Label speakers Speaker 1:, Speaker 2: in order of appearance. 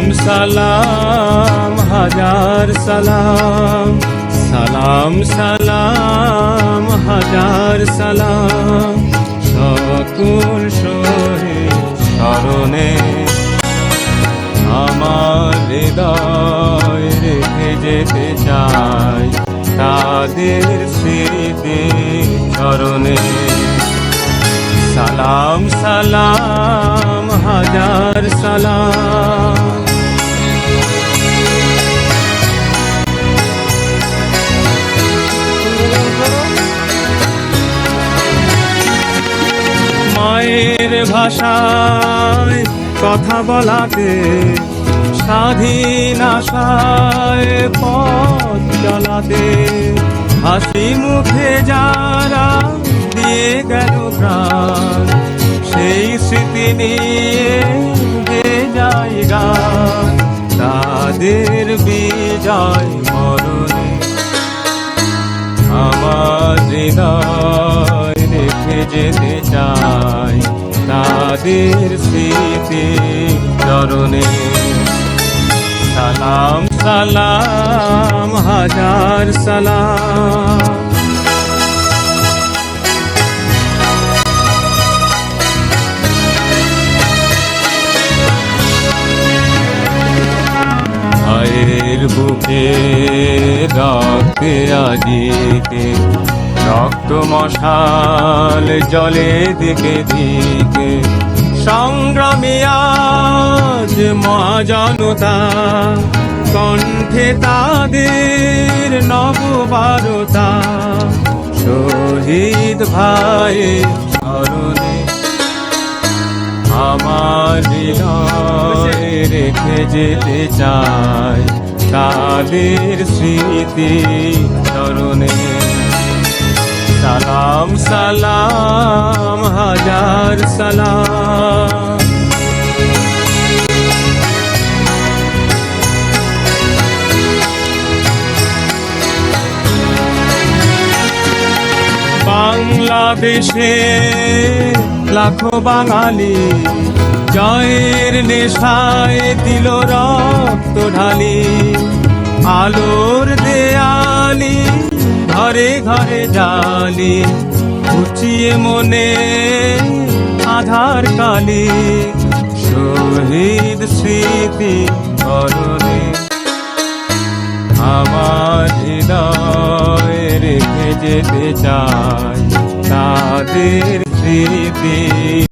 Speaker 1: সালাম সালাম, হাজার সালাম। সালাম সালাম, হাজার সালাম। সকল শহীদ স্মরণে আমার হৃদয় রেখে যেতে চাই। তাদের স্মৃতি চরণে। সালাম সালাম, হাজার সালাম। ভাষায় কথা বলাতে স্বাধীন আশায় পথ চলাতে হাসি মুখে যারা দিয়ে গেল প্রাণ, সেই স্মৃতি নিয়ে গে যায় তাদের বিজয় মরণে আমার হৃদয় রেখে যেতে চাই। তাদের স্মৃতি চরণে। সালাম সালাম হাজার সালাম। ভাইয়ের বুকে রক্তে আজিতে রক্ত মশাল জলে দিকে দিকে। সংগ্রামী মহাজনতা। কণ্ঠে তাদের নববারতা। শহীদ ভাই স্মরণে আমার রেখে যেতে চাই। তাদের স্মৃতি চরণে। সালাম সালাম হাজার সালাম। বাংলাদেশে লাখো বাঙালি জয়ের নেশায় দিল রক্ত ঢালি। আলোর দেয়ালি ঘরে ঘরে জালি উচিয়ে মনে আধার কালি শহীদ স্মৃতি করণে আমার হৃদয় রেখে যেতে চাই তাদের স্মৃতি।